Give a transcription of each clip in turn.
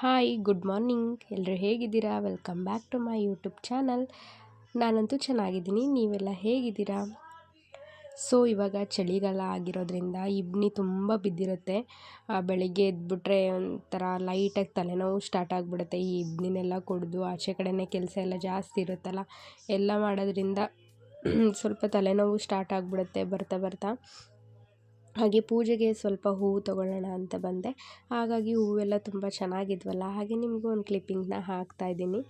Hi good morning ಎಲ್ಲರೂ ಹೇಗಿದ್ದೀರಾ? Welcome back to my YouTube channel ನಾನಂತೂ ಚೆನ್ನಾಗಿದ್ದೀನಿ. ನೀವೆಲ್ಲ ಹೇಗಿದ್ದೀರಾ? ಸೊ ಇವಾಗ ಚಳಿಗಾಲ ಆಗಿರೋದ್ರಿಂದ ಇಬ್ನಿ ತುಂಬ ಬಿದ್ದಿರುತ್ತೆ. ಬೆಳಿಗ್ಗೆ ಎದ್ಬಿಟ್ರೆ ಒಂಥರ ಲೈಟಾಗಿ ತಲೆನೋವು ಸ್ಟಾರ್ಟ್ ಆಗಿಬಿಡುತ್ತೆ. ಈ ಇಬ್ನಿನೆಲ್ಲ ಕುಡಿದು ಆಚೆ ಕಡೆನೇ ಕೆಲಸ ಎಲ್ಲ ಜಾಸ್ತಿ ಇರುತ್ತಲ್ಲ, ಎಲ್ಲ ಮಾಡೋದ್ರಿಂದ ಸ್ವಲ್ಪ ತಲೆನೋವು ಸ್ಟಾರ್ಟ್ ಆಗಿಬಿಡುತ್ತೆ ಬರ್ತಾ ಬರ್ತಾ. ಹಾಗೆ ಪೂಜೆಗೆ ಸ್ವಲ್ಪ ಹೂವು ತೊಗೊಳ್ಳೋಣ ಅಂತ ಬಂದೆ. ಹಾಗಾಗಿ ಹೂವೆಲ್ಲ ತುಂಬ ಚೆನ್ನಾಗಿದ್ವಲ್ಲ, ಹಾಗೆ ನಿಮಗೂ ಒಂದು ಕ್ಲಿಪ್ಪಿಂಗ್ನ ಹಾಕ್ತಾ ಇದ್ದೀನಿ.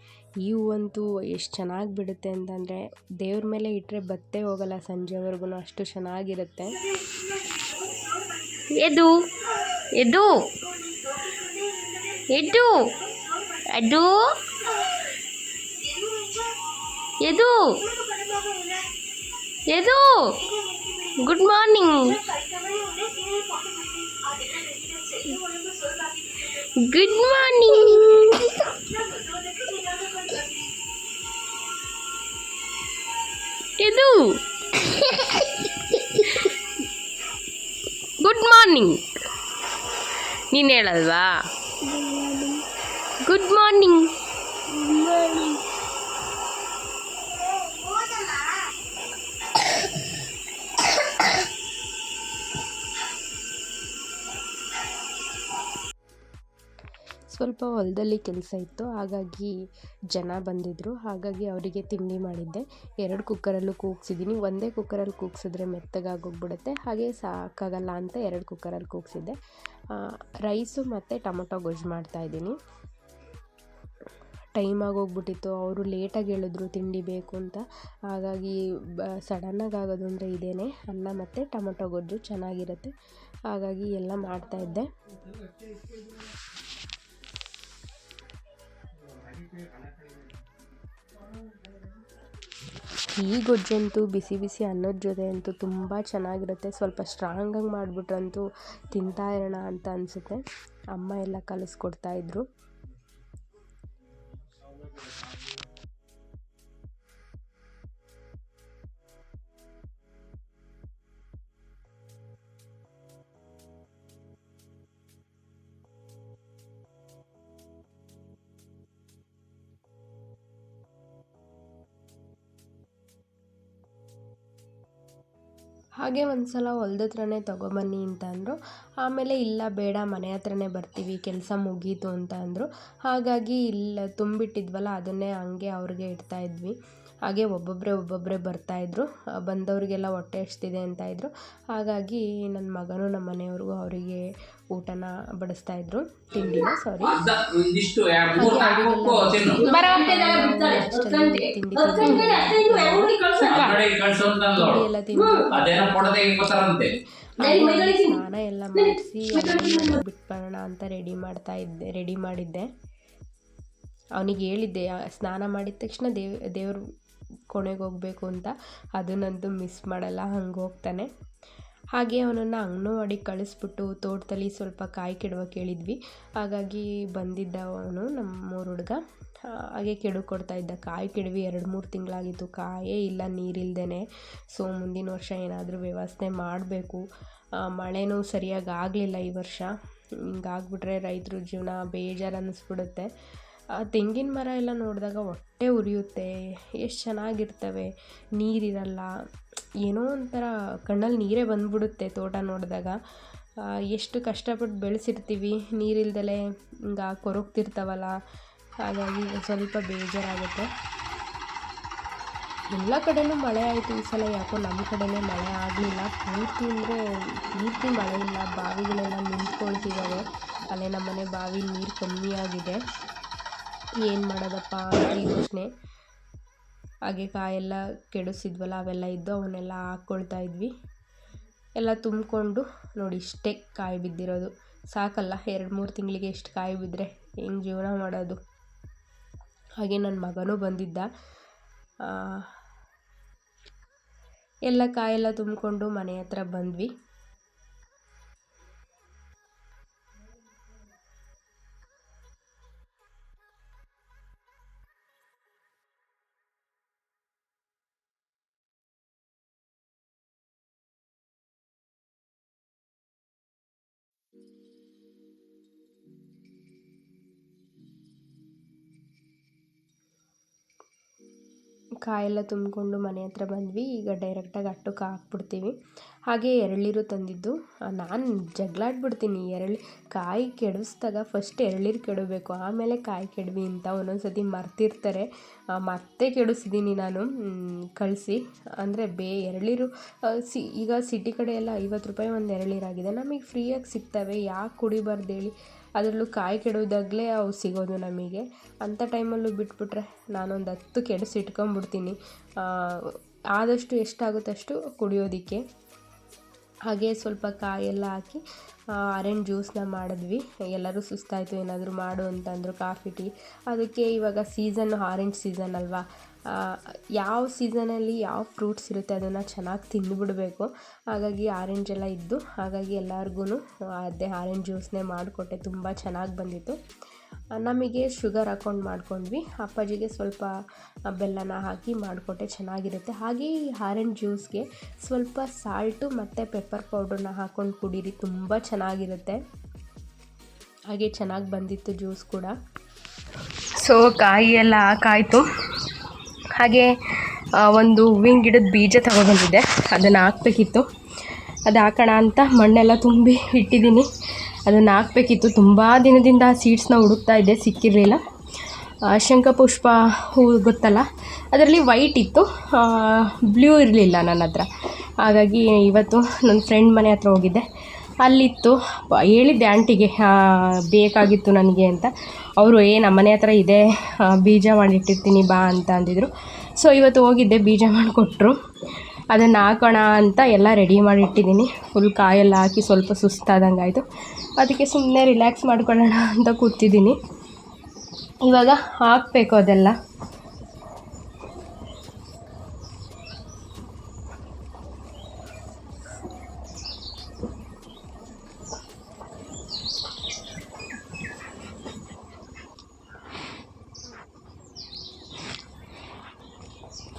ಈ ಹೂವಂತೂ ಎಷ್ಟು ಚೆನ್ನಾಗಿ ಬಿಡುತ್ತೆ ಅಂತಂದರೆ ದೇವ್ರ ಮೇಲೆ ಇಟ್ಟರೆ ಬತ್ತೇ ಹೋಗಲ್ಲ, ಸಂಜೆವರೆಗೂ ಅಷ್ಟು ಚೆನ್ನಾಗಿರುತ್ತೆ. ಎದು ಎದು ಎದು ಅದು ಎದು ಎದು ಗುಡ್ ಮಾರ್ನಿಂಗ್ ಗುಡ್ ಮಾರ್ನಿಂಗ್ ಎದು ಗುಡ್ ಮಾರ್ನಿಂಗ್ ನೀನು ಹೇಳಲ್ವಾ ಗುಡ್ ಮಾರ್ನಿಂಗ್ ಸ್ವಲ್ಪ ಹೊಲದಲ್ಲಿ ಕೆಲಸ ಇತ್ತು. ಹಾಗಾಗಿ ಜನ ಬಂದಿದ್ದರು ಹಾಗಾಗಿ ಅವರಿಗೆ ತಿಂಡಿ ಮಾಡಿದ್ದೆ. ಎರಡು ಕುಕ್ಕರಲ್ಲೂ ಕೂಗ್ಸಿದ್ದೀನಿ. ಒಂದೇ ಕುಕ್ಕರಲ್ಲಿ ಕೂಗ್ಸಿದ್ರೆ ಮೆತ್ತಗಾಗೋಗ್ಬಿಡುತ್ತೆ. ಹಾಗೆ ಸಾಕಾಗಲ್ಲ ಅಂತ ಎರಡು ಕುಕ್ಕರಲ್ಲಿ ಕೂಗ್ಸಿದ್ದೆ. ರೈಸು ಮತ್ತು ಟೊಮೊಟೊ ಗೊಜ್ಜು ಮಾಡ್ತಾಯಿದ್ದೀನಿ ಟೈಮ್ ಆಗೋಗ್ಬಿಟ್ಟಿತ್ತು. ಅವರು ಲೇಟಾಗಿ ಹೇಳಿದ್ರು ತಿಂಡಿ ಬೇಕು ಅಂತ. ಹಾಗಾಗಿ ಬ, ಸಡನ್ನಾಗಿ ಆಗೋದು ಅಂದರೆ ಇದೇನೆ. ಅನ್ನ ಮತ್ತು ಟೊಮೊಟೊ ಗೊಜ್ಜು ಚೆನ್ನಾಗಿರುತ್ತೆ. ಹಾಗಾಗಿ ಎಲ್ಲ ಮಾಡ್ತಾಯಿದ್ದೆ ಈ ಗೊಜ್ಜಂತೂ ಬಿಸಿ ಬಿಸಿ ಅನ್ನದ ಜೊತೆ ಅಂತೂ ತುಂಬ ಚೆನ್ನಾಗಿರುತ್ತೆ. ಸ್ವಲ್ಪ ಸ್ಟ್ರಾಂಗಾಗಿ ಮಾಡಿಬಿಟ್ರಂತೂ ತಿಂತಾ ಇರೋಣ ಅಂತ ಅನಿಸುತ್ತೆ. ಅಮ್ಮ ಎಲ್ಲ ಕಲಿಸ್ಕೊಡ್ತಾ ಹಾಗೆ ಒಂದು ಸಲ ಹೊಲ್ದ ಹತ್ರನೇ ತೊಗೊಬನ್ನಿ ಅಂತ ಅಂದರು. ಆಮೇಲೆ ಇಲ್ಲ ಬೇಡ ಮನೆ ಹತ್ರನೇ ಬರ್ತೀವಿ ಕೆಲಸ ಮುಗೀತು ಅಂತ ಅಂದರು. ಹಾಗಾಗಿ ಇಲ್ಲ ತುಂಬಿಟ್ಟಿದ್ವಲ್ಲ ಅದನ್ನೇ ಹಂಗೆ ಅವ್ರಿಗೆ ಇಡ್ತಾ ಇದ್ವಿ. ಹಾಗೆ ಒಬ್ಬೊಬ್ಬರೇ ಒಬ್ಬೊಬ್ಬರೇ ಬರ್ತಾಯಿದ್ರು ಬಂದವರಿಗೆಲ್ಲ ಹೊಟ್ಟೆ ಹಸ್ತಿದೆ ಅಂತ ಇದ್ದರು ಹಾಗಾಗಿ ನನ್ನ ಮಗನೂ ನಮ್ಮ ಮನೆಯವ್ರಿಗೂ ಅವರಿಗೆ ಊಟನ ಬಡಿಸ್ತಾ ಇದ್ರು. ತಿಂಡಿನ ಸಾರಿ ತಿಂಡಿ. ಎಲ್ಲ ತಿಂದು ಸ್ನಾನ ಎಲ್ಲ ಮಾಡಿಸಿ ಬಿಟ್ಬರೋಣ ಅಂತ ರೆಡಿ ಮಾಡ್ತಾ ಇದ್ದೆ ರೆಡಿ ಮಾಡಿದ್ದೆ. ಅವನಿಗೆ ಹೇಳಿದ್ದೆ ಸ್ನಾನ ಮಾಡಿದ ತಕ್ಷಣ ದೇವ್ ದೇವ್ರ ಕೊನೆಗೆ ಹೋಗಬೇಕು ಅಂತ. ಅದನ್ನಂತೂ ಮಿಸ್ ಮಾಡಲ್ಲ ಹಂಗೆ ಹೋಗ್ತಾನೆ. ಹಾಗೆ ಅವನನ್ನು ಅಂಗನವಾಡಿ ಕಳಿಸ್ಬಿಟ್ಟು ತೋಟದಲ್ಲಿ ಸ್ವಲ್ಪ ಕಾಯಿ ಕೆಡುವ ಕೇಳಿದ್ವಿ. ಹಾಗಾಗಿ ಬಂದಿದ್ದ ಅವನು ನಮ್ಮೂರ ಹುಡುಗ. ಹಾಗೆ ಕೆಡು ಕೊಡ್ತಾ ಇದ್ದ ಕಾಯಿ ಕೆಡವಿ ಎರಡು ಮೂರು ತಿಂಗಳಾಗಿತ್ತು. ಕಾಯೇ ಇಲ್ಲ ನೀರಿಲ್ದೇ ಸೊ, ಮುಂದಿನ ವರ್ಷ ಏನಾದರೂ ವ್ಯವಸ್ಥೆ ಮಾಡಬೇಕು. ಮಳೆನೂ ಸರಿಯಾಗಿ ಆಗಲಿಲ್ಲ ಈ ವರ್ಷ. ಹಿಂಗಾಗ್ಬಿಟ್ರೆ ರೈತರ ಜೀವನ ಬೇಜಾರು ಅನ್ನಿಸ್ಬಿಡುತ್ತೆ ತೆಂಗಿನ ಮರ ಎಲ್ಲ ನೋಡಿದಾಗ ಹೊಟ್ಟೆ ಉರಿಯುತ್ತೆ. ಎಷ್ಟು ಚೆನ್ನಾಗಿರ್ತವೆ. ನೀರಿರಲ್ಲ. ಏನೋ ಒಂಥರ ಕಣ್ಣಲ್ಲಿ ನೀರೇ ಬಂದ್ಬಿಡುತ್ತೆ ತೋಟ ನೋಡಿದಾಗ. ಎಷ್ಟು ಕಷ್ಟಪಟ್ಟು ಬೆಳೆಸಿರ್ತೀವಿ. ನೀರಿಲ್ದಲೆ ಹಿಂಗೆ ಕೊರಗ್ತಿರ್ತಾವಲ್ಲ. ಹಾಗಾಗಿ ಸ್ವಲ್ಪ ಬೇಜಾರಾಗುತ್ತೆ. ಎಲ್ಲ ಕಡೆಯೂ ಮಳೆ ಆಯಿತು ಈ ಸಲ, ಯಾಕೋ ನಮ್ಮ ಕಡೆಯೇ ಮಳೆ ಆಗಲಿಲ್ಲ. ಪೂರ್ತಿ ಅಂದರೆ ಪೂರ್ತಿ ಮಳೆ ಇಲ್ಲ, ಬಾವಿಗಳೆಲ್ಲ ನಿಂತ್ಕೊಳ್ತಿದ್ದಾವೆ ಅಲ್ಲೇ ನಮ್ಮನೆ ಬಾವಿ ನೀರು ಕಮ್ಮಿ ಆಗಿದೆ. ಏನು ಮಾಡೋದಪ್ಪ ಅಂತ ಯೋಚನೆ. ಹಾಗೆ ಕಾಯೆಲ್ಲ ಕೆಡಿಸಿದ್ವಲ್ಲ, ಅವೆಲ್ಲ ಇದ್ದು ಅವನ್ನೆಲ್ಲ ಹಾಕ್ಕೊಳ್ತಾ ಇದ್ವಿ. ಎಲ್ಲ ತುಂಬಿಕೊಂಡು ನೋಡಿ, ಇಷ್ಟೇ ಕಾಯಿ ಬಿದ್ದಿರೋದು. ಸಾಕಲ್ಲ, ಎರಡು ಮೂರು ತಿಂಗಳಿಗೆ ಎಷ್ಟು ಕಾಯಿ ಬಿದ್ದರೆ ಹೆಂಗೆ ಜೀವನ ಮಾಡೋದು? ಹಾಗೆ ನನ್ನ ಮಗನೂ ಬಂದಿದ್ದ. ಎಲ್ಲ ಕಾಯೆಲ್ಲ ತುಂಬಿಕೊಂಡು ಮನೆ ಹತ್ರ ಬಂದ್ವಿ. ಕಾಯೆಲ್ಲ ತುಂಬಿಕೊಂಡು ಮನೆ ಹತ್ರ ಬಂದ್ವಿ. ಈಗ ಡೈರೆಕ್ಟಾಗಿ ಅಟ್ಟಕ್ಕೆ ಹಾಕ್ಬಿಡ್ತೀವಿ. ಹಾಗೆ ಎರಳೀರು ತಂದಿದ್ದು. ನಾನು ಜಗಳಾಡ್ಬಿಡ್ತೀನಿ ಎರಳು ಕಾಯಿ ಕೆಡಿಸ್ದಾಗ ಫಸ್ಟ್ ಎರಳೀರು ಕೆಡಬೇಕು. ಆಮೇಲೆ ಕಾಯಿ ಕೆಡವಿ ಅಂತ ಒಂದೊಂದು ಸತಿ ಮರ್ತಿರ್ತಾರೆ ಮತ್ತೆ ಕೆಡಿಸಿದ್ದೀನಿ ನಾನು. ಕಳಿಸಿ. ಅಂದರೆ ಬೇ, ಎರಳೀರು ಸಿ, ಈಗ ಸಿಟಿ ಕಡೆ ಎಲ್ಲ ಐವತ್ತು ರೂಪಾಯಿ ಒಂದು ಎರಳೀರಾಗಿದೆ ನಮಗೆ ಫ್ರೀಯಾಗಿ ಸಿಗ್ತವೆ. ಯಾಕೆ ಕುಡಿಬಾರ್ದು ಹೇಳಿ. ಅದರಲ್ಲೂ ಕಾಯಿ ಕೆಡೋದಾಗಲೇ ಅವು ಸಿಗೋದು ನಮಗೆ. ಅಂಥ ಟೈಮಲ್ಲೂ ಬಿಟ್ಬಿಟ್ರೆ ನಾನೊಂದು ಹತ್ತು ಕೆಡಿಸಿ ಇಟ್ಕೊಂಬಿಡ್ತೀನಿ. ಆದಷ್ಟು ಎಷ್ಟಾಗುತ್ತೆ ಅಷ್ಟು ಕುಡಿಯೋದಕ್ಕೆ. ಹಾಗೆ ಸ್ವಲ್ಪ ಕಾಯೆಲ್ಲ ಹಾಕಿ ಆರೆಂಜ್ ಜ್ಯೂಸನ್ನ ಮಾಡಿದ್ವಿ. ಎಲ್ಲರೂ ಸುಸ್ತಾಯಿತು, ಏನಾದರೂ ಮಾಡು ಅಂತಂದರು ಕಾಫಿ, ಟೀ. ಅದಕ್ಕೆ ಇವಾಗ ಸೀಸನ್, ಆರೆಂಜ್ ಸೀಸನ್ ಅಲ್ವಾ? ಯಾವ ಸೀಸನಲ್ಲಿ ಯಾವ ಫ್ರೂಟ್ಸ್ ಇರುತ್ತೆ ಅದನ್ನು ಚೆನ್ನಾಗಿ ತಿಂದುಬಿಡಬೇಕು. ಹಾಗಾಗಿ ಆರೆಂಜ್ ಎಲ್ಲ ಇದ್ದು, ಹಾಗಾಗಿ ಎಲ್ಲರಿಗೂ ಅದೇ ಆರೆಂಜ್ ಜ್ಯೂಸ್ನೇ ಮಾಡಿಕೊಟ್ಟೆ, ತುಂಬ ಚೆನ್ನಾಗಿ ಬಂದಿತ್ತು. ನಮಗೆ ಶುಗರ್ ಹಾಕ್ಕೊಂಡು ಮಾಡ್ಕೊಂಡ್ವಿ. ಅಪ್ಪಾಜಿಗೆ ಸ್ವಲ್ಪ ಬೆಲ್ಲನ ಹಾಕಿ ಮಾಡಿಕೊಟ್ಟೆ, ಚೆನ್ನಾಗಿರುತ್ತೆ. ಹಾಗೆ ಈ ಆರೆಂಜ್ ಜ್ಯೂಸ್ಗೆ ಸ್ವಲ್ಪ ಸಾಲ್ಟು ಮತ್ತು ಪೆಪ್ಪರ್ ಪೌಡ್ರನ್ನ ಹಾಕ್ಕೊಂಡು ಕುಡೀರಿ, ತುಂಬ ಚೆನ್ನಾಗಿರುತ್ತೆ. ಹಾಗೆ ಚೆನ್ನಾಗಿ ಬಂದಿತ್ತು ಜ್ಯೂಸ್ ಕೂಡ. ಸೊ ಕಾಯಿ ಎಲ್ಲ ಹಾಕಾಯಿತು. ಹಾಗೆ ಒಂದು ಹೂವಿನ ಗಿಡದ ಬೀಜ ತಗೊಬಂದಿದ್ದೆ ಅದನ್ನು ಹಾಕ್ಬೇಕಿತ್ತು. ಅದು ಹಾಕೋಣ ಅಂತ ಮಣ್ಣೆಲ್ಲ ತುಂಬಿ ಇಟ್ಟಿದ್ದೀನಿ. ಅದನ್ನು ಹಾಕ್ಬೇಕಿತ್ತು. ತುಂಬ ದಿನದಿಂದ ಆ ಸೀಡ್ಸ್ನ ಹುಡುಕ್ತಾ ಇದ್ದೆ, ಸಿಕ್ಕಿರಲಿಲ್ಲ. ಶಂಖಪುಷ್ಪ ಹೂ ಗೊತ್ತಲ್ಲ? ಅದರಲ್ಲಿ ವೈಟ್ ಇತ್ತು. ಬ್ಲೂ ಇರಲಿಲ್ಲ ನನ್ನ ಹತ್ರ. ಹಾಗಾಗಿ ಇವತ್ತು ನನ್ನ ಫ್ರೆಂಡ್ ಮನೆ ಹತ್ರ ಹೋಗಿದ್ದೆ. ಅಲ್ಲಿತ್ತು. ಹೇಳಿದ್ದೆ ಆಂಟಿಗೆ ಬೇಕಾಗಿತ್ತು ನನಗೆ ಅಂತ. ಅವರು, ಏ, ನಮ್ಮ ಮನೆ ಹತ್ರ ಇದೆ ಬೀಜ ಮಾಡಿಟ್ಟಿರ್ತೀನಿ, ಬಾ ಅಂತ ಅಂದಿದ್ರು. ಸೊ, ಇವತ್ತು ಹೋಗಿದ್ದೆ, ಬೀಜ ಮಾಡಿಕೊಟ್ರು. ಅದನ್ನು ಹಾಕೋಣ ಅಂತ ಎಲ್ಲ ರೆಡಿ ಮಾಡಿಟ್ಟಿದ್ದೀನಿ. ಫುಲ್ ಕಾಯೆಲ್ಲ ಹಾಕಿ ಸ್ವಲ್ಪ ಸುಸ್ತಾದಂಗೆ ಆಯಿತು ಅದಕ್ಕೆ ಸುಮ್ಮನೆ ರಿಲ್ಯಾಕ್ಸ್ ಮಾಡ್ಕೊಳ್ಳೋಣ ಅಂತ ಕೂತಿದ್ದೀನಿ. ಇವಾಗ ಹಾಕಬೇಕು ಅದೆಲ್ಲ.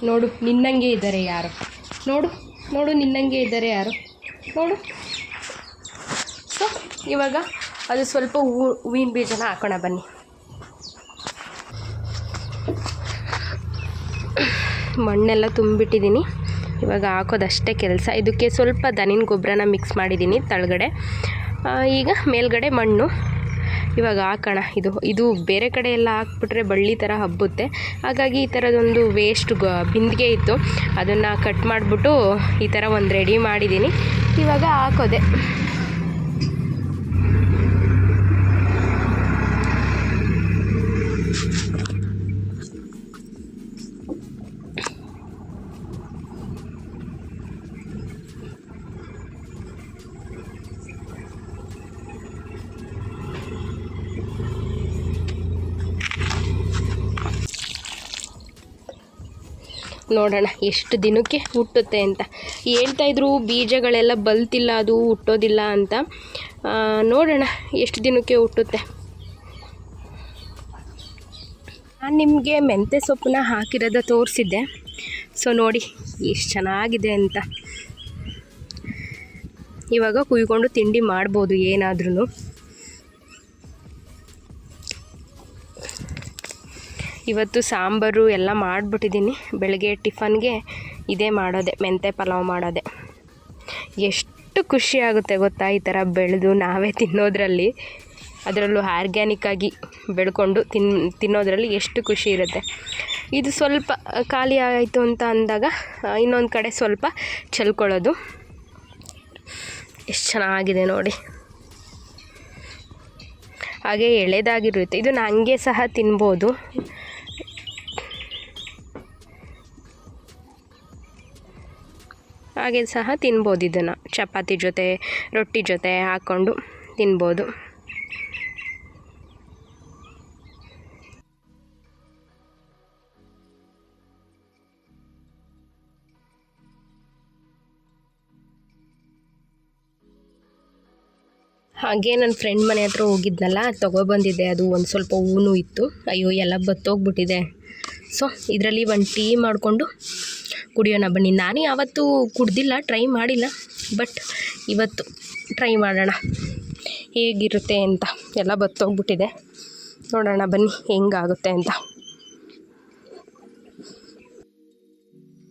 ನೋಡು, ನಿನ್ನಂಗೆ ಇದ್ದಾರೆ ಯಾರು? ನೋಡು ನೋಡು, ನಿನ್ನಂಗೆ ಇದ್ದಾರೆ ಯಾರು? ನೋಡು. ಸೊ, ಇವಾಗ ಅದು ಸ್ವಲ್ಪ ಹೂ, ಹೂವಿನ ಬೀಜನ ಹಾಕೋಣ ಬನ್ನಿ. ಮಣ್ಣೆಲ್ಲ ತುಂಬಿಟ್ಟಿದ್ದೀನಿ. ಇವಾಗ ಹಾಕೋದಷ್ಟೇ ಕೆಲಸ. ಇದಕ್ಕೆ ಸ್ವಲ್ಪ ದನಿನ ಗೊಬ್ಬರನ ಮಿಕ್ಸ್ ಮಾಡಿದ್ದೀನಿ ತಳಗಡೆ. ಈಗ ಮೇಲ್ಗಡೆ ಮಣ್ಣು. ಇವಾಗ ಹಾಕೋಣ ಇದು ಇದು ಬೇರೆ ಕಡೆ ಎಲ್ಲ ಹಾಕ್ಬಿಟ್ರೆ ಬಳ್ಳಿ ಥರ ಹಬ್ಬುತ್ತೆ. ಹಾಗಾಗಿ ಈ ಥರದೊಂದು ವೇಸ್ಟ್ ಗ, ಬಿಂದಿಗೆ ಇತ್ತು. ಅದನ್ನು ಕಟ್ ಮಾಡಿಬಿಟ್ಟು ಈ ಥರ ಒಂದು ರೆಡಿ ಮಾಡಿದ್ದೀನಿ ಇವಾಗ ಹಾಕೋದೆ. ನೋಡೋಣ, ಎಷ್ಟು ದಿನಕ್ಕೆ ಹುಟ್ಟುತ್ತೆ ಅಂತ. ಹೇಳ್ತಾ ಇದ್ರು, ಬೀಜಗಳೆಲ್ಲ ಬಲ್ತಿಲ್ಲ, ಅದು ಹುಟ್ಟೋದಿಲ್ಲ ಅಂತ. ನೋಡೋಣ ಎಷ್ಟು ದಿನಕ್ಕೆ ಹುಟ್ಟುತ್ತೆ. ನಾನು ನಿಮಗೆ ಮೆಂತ್ಯ ಸೊಪ್ಪನ್ನ ಹಾಕಿರೋದ ತೋರಿಸಿದ್ದೆ. ಸೊ ನೋಡಿ, ಎಷ್ಟು ಚೆನ್ನಾಗಿದೆ ಅಂತ. ಇವಾಗ ಕುಯ್ಕೊಂಡು ತಿಂಡಿ ಮಾಡ್ಬೋದು ಏನಾದ್ರೂ ಇವತ್ತು ಸಾಂಬಾರು ಎಲ್ಲ ಮಾಡಿಬಿಟ್ಟಿದ್ದೀನಿ. ಬೆಳಗ್ಗೆ ಟಿಫನ್ಗೆ ಇದೇ ಮಾಡೋದೆ ಮೆಂತೆ ಪಲಾವ್ ಮಾಡೋದೆ. ಎಷ್ಟು ಖುಷಿ ಆಗುತ್ತೆ ಗೊತ್ತಾ? ಈ ಥರ ಬೆಳೆದು ನಾವೇ ತಿನ್ನೋದ್ರಲ್ಲಿ, ಅದರಲ್ಲೂ ಆರ್ಗ್ಯಾನಿಕ್ಕಾಗಿ ಬೆಳ್ಕೊಂಡು ತಿನ್, ತಿನ್ನೋದ್ರಲ್ಲಿ ಎಷ್ಟು ಖುಷಿ ಇರುತ್ತೆ. ಇದು ಸ್ವಲ್ಪ ಖಾಲಿ ಆಯಿತು ಅಂತ ಅಂದಾಗ ಇನ್ನೊಂದು ಕಡೆ ಸ್ವಲ್ಪ ಚೆಲ್ಕೊಳ್ಳೋದು. ಎಷ್ಟು ಚೆನ್ನಾಗಿದೆ ನೋಡಿ. ಹಾಗೆ ಎಳೆದಾಗಿರುತ್ತೆ. ಇದನ್ನು ಹಂಗೆ ಸಹ ತಿನ್ಬೋದು. ಹಾಗೆ ಸಹ ತಿನ್ಬೋದು ಇದನ್ನು. ಚಪಾತಿ ಜೊತೆ, ರೊಟ್ಟಿ ಜೊತೆ ಹಾಕ್ಕೊಂಡು ತಿನ್ಬೋದು. ಹಾಗೆ ನನ್ನ ಫ್ರೆಂಡ್ ಮನೆ ಹತ್ರ ಹೋಗಿದ್ನಲ್ಲ ತೊಗೊಬಂದಿದ್ದೆ ಅದು ಒಂದು ಸ್ವಲ್ಪ ಹೂನು ಇತ್ತು. ಅಯ್ಯೋ, ಎಲ್ಲ ಬತ್ತೋಗ್ಬಿಟ್ಟಿದೆ. ಸೊ ಇದರಲ್ಲಿ ಒಂದು ಟೀ ಮಾಡಿಕೊಂಡು ಕುಡಿಯೋಣ ಬನ್ನಿ. ನಾನು ಯಾವತ್ತೂ ಕುಡ್ದಿಲ್ಲ ಟ್ರೈ ಮಾಡಿಲ್ಲ ಬಟ್ ಇವತ್ತು ಟ್ರೈ ಮಾಡೋಣ. ಹೇಗಿರುತ್ತೆ ಅಂತ ಎಲ್ಲ ಬತ್ತೋಗ್ಬಿಟ್ಟಿದೆ. ನೋಡೋಣ ಬನ್ನಿ ಹೆಂಗಾಗುತ್ತೆ ಅಂತ.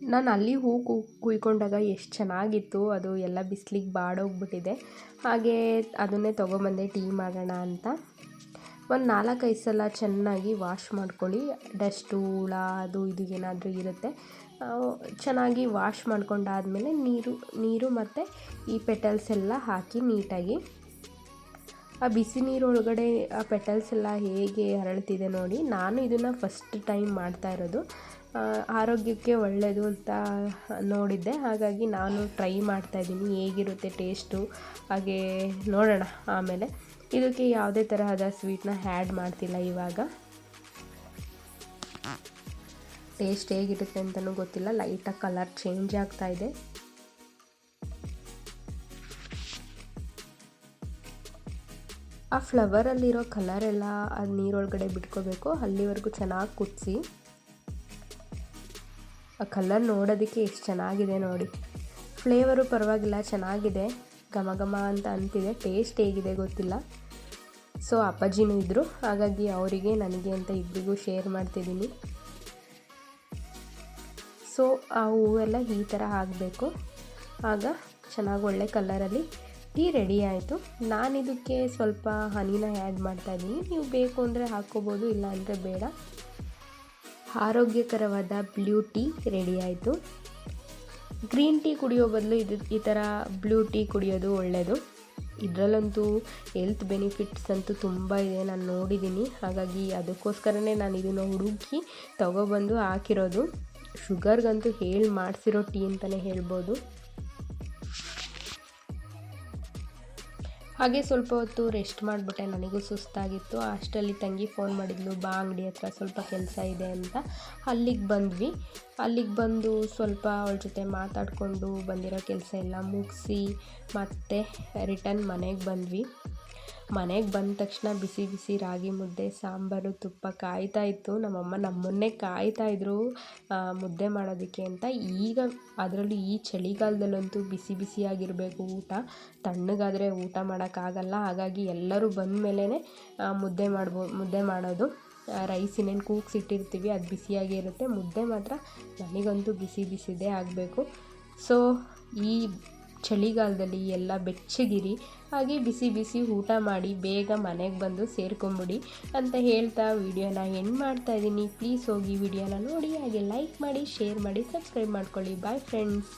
ನಾನು ಅಲ್ಲಿ ಹೂ ಕು, ಕುಯ್ಕೊಂಡಾಗ ಎಷ್ಟು ಚೆನ್ನಾಗಿತ್ತು. ಅದು ಎಲ್ಲ ಬಿಸಿಲಿಗೆ ಬಾಡೋಗ್ಬಿಟ್ಟಿದೆ. ಹಾಗೆ ಅದನ್ನೇ ತೊಗೊಂಬಂದೆ ಟೀ ಮಾಡೋಣ ಅಂತ. ಒಂದು ನಾಲ್ಕೈದು ಸಲ ಚೆನ್ನಾಗಿ ವಾಶ್ ಮಾಡ್ಕೊಳ್ಳಿ. ಡಸ್ಟು, ಹುಳ, ಅದು, ಇದು ಏನಾದರೂ ಇರುತ್ತೆ. ಚೆನ್ನಾಗಿ ವಾಶ್ ಮಾಡ್ಕೊಂಡಾದಮೇಲೆ ನೀರು ನೀರು ಮತ್ತು ಈ ಪೆಟಲ್ಸ್ ಎಲ್ಲ ಹಾಕಿ ನೀಟಾಗಿ. ಆ ಬಿಸಿ ನೀರೊಳಗಡೆ ಆ ಪೆಟಲ್ಸ್ ಎಲ್ಲ ಹೇಗೆ ಹರಳ್ತಿದೆ ನೋಡಿ, ನಾನು ಇದನ್ನು ಫಸ್ಟ್ ಟೈಮ್ ಮಾಡ್ತಾ ಇರೋದು. ಆರೋಗ್ಯಕ್ಕೆ ಒಳ್ಳೆಯದು ಅಂತ ನೋಡಿದ್ದೆ. ಹಾಗಾಗಿ ನಾನು ಟ್ರೈ ಮಾಡ್ತಾಯಿದ್ದೀನಿ ಹೇಗಿರುತ್ತೆ ಟೇಸ್ಟು ಹಾಗೆ ನೋಡೋಣ ಆಮೇಲೆ. ಇದಕ್ಕೆ ಯಾವುದೇ ತರಹದ ಸ್ವೀಟ್ನ ಆ್ಯಡ್ ಮಾಡ್ತಿಲ್ಲ ಇವಾಗ. ಟೇಸ್ಟ್ ಹೇಗಿರುತ್ತೆ ಅಂತಲೂ ಗೊತ್ತಿಲ್ಲ. ಲೈಟಾಗಿ ಕಲರ್ ಚೇಂಜ್ ಆಗ್ತಾ ಇದೆ. ಆ ಫ್ಲವರಲ್ಲಿರೋ ಕಲರ್ ಎಲ್ಲ ಅದು ನೀರೊಳಗಡೆ ಬಿಟ್ಕೋಬೇಕು. ಅಲ್ಲಿವರೆಗೂ ಚೆನ್ನಾಗಿ ಕುದಿಸಿ. ಆ ಕಲರ್ ನೋಡೋದಕ್ಕೆ ಎಷ್ಟು ಚೆನ್ನಾಗಿದೆ ನೋಡಿ. ಫ್ಲೇವರು ಪರವಾಗಿಲ್ಲ, ಚೆನ್ನಾಗಿದೆ. ಘಮ ಘಮ ಅಂತ ಅಂತಿದೆ. ಟೇಸ್ಟ್ ಹೇಗಿದೆ ಗೊತ್ತಿಲ್ಲ. ಸೊ ಅಪ್ಪಾಜಿನೂ ಇದ್ದರು ಹಾಗಾಗಿ ಅವರಿಗೆ, ನನಗೆ ಅಂತ ಇಬ್ಬರಿಗೂ ಶೇರ್ ಮಾಡ್ತಿದ್ದೀನಿ. ಸೊ, ಆ ಹೂವೆಲ್ಲ ಈ ಥರ ಆಗಬೇಕು ಆಗ ಚೆನ್ನಾಗಿ ಒಳ್ಳೆ ಕಲರಲ್ಲಿ ಟೀ ರೆಡಿ ಆಯಿತು. ನಾನು ಇದಕ್ಕೆ ಸ್ವಲ್ಪ ಹನಿನ ಆ್ಯಡ್ ಮಾಡ್ತಾಯಿದ್ದೀನಿ ನೀವು ಬೇಕು ಅಂದರೆ ಹಾಕ್ಕೋಬೋದು, ಇಲ್ಲ ಅಂದರೆ ಬೇಡ. ಆರೋಗ್ಯಕರವಾದ ಬ್ಲೂ ಟೀ ರೆಡಿ ಆಯಿತು. ಗ್ರೀನ್ ಟೀ ಕುಡಿಯೋ ಬದಲು ಇದು, ಈ ಥರ ಬ್ಲೂ ಟೀ ಕುಡಿಯೋದು ಒಳ್ಳೆಯದು ಇದರಲ್ಲಂತೂ ಹೆಲ್ತ್ ಬೆನಿಫಿಟ್ಸ್ ಅಂತೂ ತುಂಬ ಇದೆ. ನಾನು ನೋಡಿದ್ದೀನಿ ಹಾಗಾಗಿ ಅದಕ್ಕೋಸ್ಕರನೇ ನಾನು ಇದನ್ನು ಹುಡುಕಿ ತಗೊಬಂದು ಹಾಕಿರೋದು. ಶುಗರ್ಗಂತೂ ಹೇಳಿ ಮಾಡಿಸಿರೋ ಟೀ ಅಂತಲೇ ಹೇಳ್ಬೋದು. ಹಾಗೆ ಸ್ವಲ್ಪ ಹೊತ್ತು ರೆಸ್ಟ್ ಮಾಡಿಬಿಟ್ಟೆ, ನನಗೂ ಸುಸ್ತಾಗಿತ್ತು. ಅಷ್ಟರಲ್ಲಿ ತಂಗಿ ಫೋನ್ ಮಾಡಿದ್ಲು, ಬಾ ಅಂಗಡಿ ಹತ್ರ ಸ್ವಲ್ಪ ಕೆಲಸ ಇದೆ ಅಂತ. ಅಲ್ಲಿಗೆ ಬಂದ್ವಿ. ಅಲ್ಲಿಗೆ ಬಂದು ಸ್ವಲ್ಪ ಅವಳ ಜೊತೆ ಮಾತಾಡಿಕೊಂಡು ಬಂದಿರೋ ಕೆಲಸ ಎಲ್ಲ ಮುಗಿಸಿ ಮತ್ತೆ ರಿಟರ್ನ್ ಮನೆಗೆ ಬಂದ್ವಿ. ಮನೆಗೆ ಬಂದ ತಕ್ಷಣ ಬಿಸಿ ಬಿಸಿ ರಾಗಿ ಮುದ್ದೆ, ಸಾಂಬಾರು, ತುಪ್ಪ ಕಾಯ್ತಾ ಇತ್ತು. ನಮ್ಮಮ್ಮ ನಮ್ಮನ್ನೇ ಕಾಯ್ತಾ ಇದ್ರು ಮುದ್ದೆ ಮಾಡೋದಕ್ಕೆ ಅಂತ. ಈಗ ಅದರಲ್ಲೂ ಈ ಚಳಿಗಾಲದಲ್ಲಂತೂ ಬಿಸಿ ಬಿಸಿಯಾಗಿರಬೇಕು ಊಟ. ತಣ್ಣಗಾದರೆ ಊಟ ಮಾಡೋಕ್ಕಾಗಲ್ಲ. ಹಾಗಾಗಿ ಎಲ್ಲರೂ ಬಂದ ಮೇಲೇ ಮುದ್ದೆ ಮಾಡ್ಬೋ, ಮುದ್ದೆ ಮಾಡೋದು. ರೈಸ್ ಇನ್ನೇನು ಕೂಗ್ಸಿಟ್ಟಿರ್ತೀವಿ, ಅದು ಬಿಸಿಯಾಗೇ ಇರುತ್ತೆ. ಮುದ್ದೆ ಮಾತ್ರ ನನಗಂತೂ ಬಿಸಿ ಬಿಸಿದೇ ಆಗಬೇಕು. ಸೊ ಈ ಚಳಿಗಾಲದಲ್ಲಿ ಎಲ್ಲ ಬೆಚ್ಚಗಿರಿ, ಹಾಗೆ ಬಿಸಿ ಬಿಸಿ ಊಟ ಮಾಡಿ ಬೇಗ ಮನೆಗೆ ಬಂದು ಸೇರ್ಕೊಂಬಿಡಿ ಅಂತ ಹೇಳ್ತಾ ವಿಡಿಯೋನ ಎಂಡ್ ಮಾಡ್ತಾ ಇದ್ದೀನಿ ಪ್ಲೀಸ್ ಹೋಗಿ ವಿಡಿಯೋನ ನೋಡಿ, ಹಾಗೆ ಲೈಕ್ ಮಾಡಿ, ಶೇರ್ ಮಾಡಿ, ಸಬ್ಸ್ಕ್ರೈಬ್ ಮಾಡ್ಕೊಳ್ಳಿ. Bye friends.